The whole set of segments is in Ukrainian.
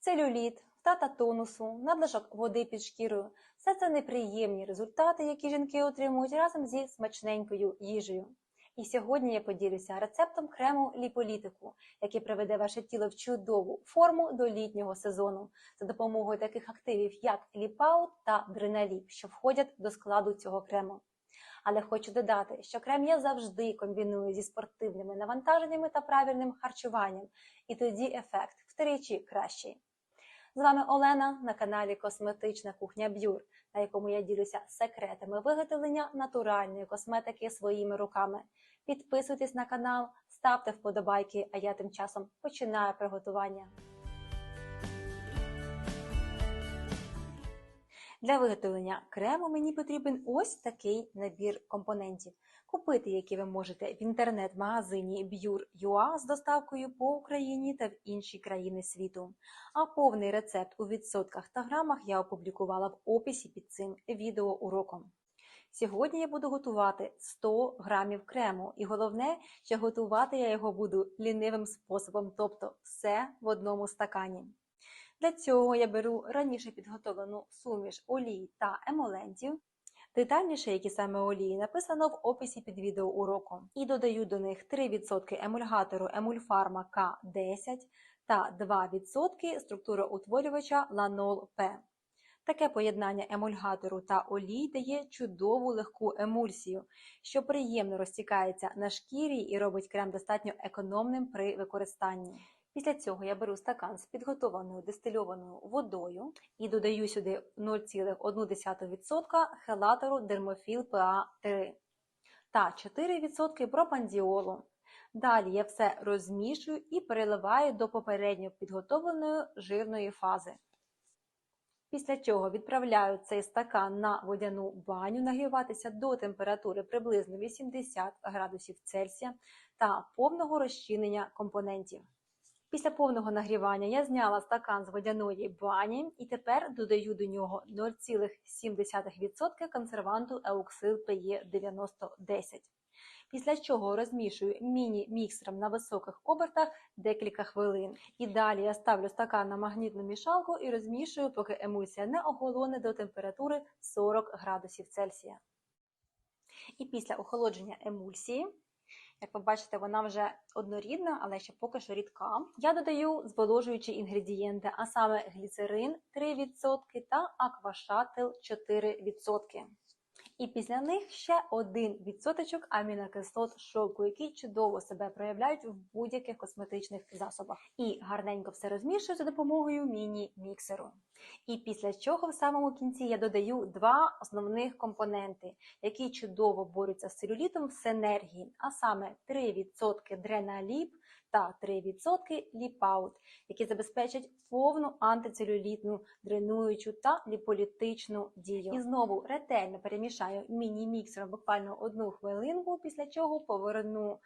целюліт, втрата тонусу, надлишок води під шкірою все це неприємні результати, які жінки отримують разом зі смачненькою їжею. І сьогодні я поділюся рецептом крему ліполітику, який приведе ваше тіло в чудову форму до літнього сезону за допомогою таких активів, як ліпаут та дреналіп, що входять до складу цього крему. Але хочу додати, що крем я завжди комбіную зі спортивними навантаженнями та правильним харчуванням, і тоді ефект втричі кращий. З вами Олена на каналі Косметична кухня Б'юр, на якому я ділюся секретами виготовлення натуральної косметики своїми руками. Підписуйтесь на канал, ставте вподобайки, а я тим часом починаю приготування. Для виготовлення крему мені потрібен ось такий набір компонентів, купити які ви можете в інтернет-магазині Bure.ua з доставкою по Україні та в інші країни світу. А повний рецепт у відсотках та грамах я опублікувала в описі під цим відеоуроком. Сьогодні я буду готувати 100 грамів крему, і головне, що готувати я його буду лінивим способом, тобто все в одному стакані. Для цього я беру раніше підготовлену суміш олій та емолентів. Детальніше, які саме олії, написано в описі під відео уроку. І додаю до них 3% емульгатору Емульфарма К10 та 2% структуроутворювача Ланол П. Таке поєднання емульгатору та олій дає чудову легку емульсію, що приємно розтікається на шкірі і робить крем достатньо економним при використанні. Після цього я беру стакан з підготованою дистильованою водою і додаю сюди 0,1% хелатору Дермофіл ПА3 та 4% пропандіолу. Далі я все розмішую і переливаю до попередньо підготовленої жирної фази. Після чого відправляю цей стакан на водяну баню нагріватися до температури приблизно 80 градусів Цельсія та повного розчинення компонентів. Після повного нагрівання я зняла стакан з водяної бані і тепер додаю до нього 0,7% консерванту Еуксил PE 9010. Після чого розмішую міні-міксером на високих обертах декілька хвилин. І далі я ставлю стакан на магнітну мішалку і розмішую, поки емульсія не оголоне до температури 40 градусів Цельсія. І після охолодження емульсії як ви бачите, вона вже однорідна, але ще поки що рідка. Я додаю зволожуючі інгредієнти, а саме гліцерин 3% та аквашатил 4%. І після них ще один відсоточок амінокислот шовку, які чудово себе проявляють в будь-яких косметичних засобах. І гарненько все розмішую за допомогою міні-міксеру. І після чого в самому кінці я додаю два основних компоненти, які чудово борються з целюлітом в синергії, а саме 3% дреналіп та 3% ліпаут, які забезпечать повну антицелюлітну, дренуючу та ліполітичну дію. І знову ретельно перемішаю міні-міксером буквально одну хвилинку, після чого поверну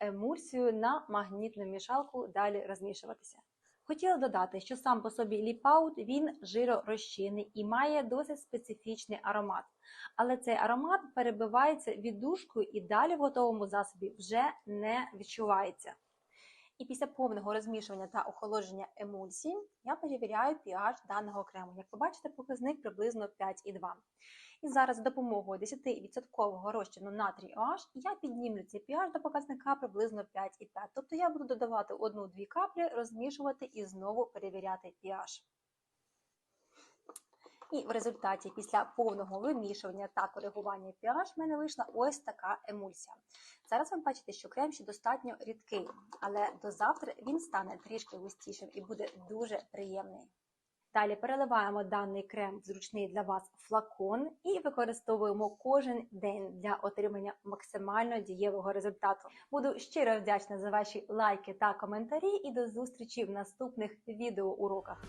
емульсію на магнітну мішалку далі розмішуватися. Хотіла додати, що сам по собі ліпаут він жиророзчинний і має досить специфічний аромат. Але цей аромат перебивається віддушкою і далі в готовому засобі вже не відчувається. І після повного розмішування та охолодження емульсії я перевіряю pH даного крему. Як ви бачите, показник приблизно 5,2. І зараз за допомогою 10% розчину натрій OH я піднімлю цей pH до показника приблизно 5,5. Тобто я буду додавати 1-2 каплі, розмішувати і знову перевіряти pH. І в результаті після повного вимішування та коригування pH в мене вийшла ось така емульсія. Зараз ви бачите, що крем ще достатньо рідкий, але до завтра він стане трішки густішим і буде дуже приємний. Далі переливаємо даний крем в зручний для вас флакон і використовуємо кожен день для отримання максимально дієвого результату. Буду щиро вдячна за ваші лайки та коментарі і до зустрічі в наступних відеоуроках.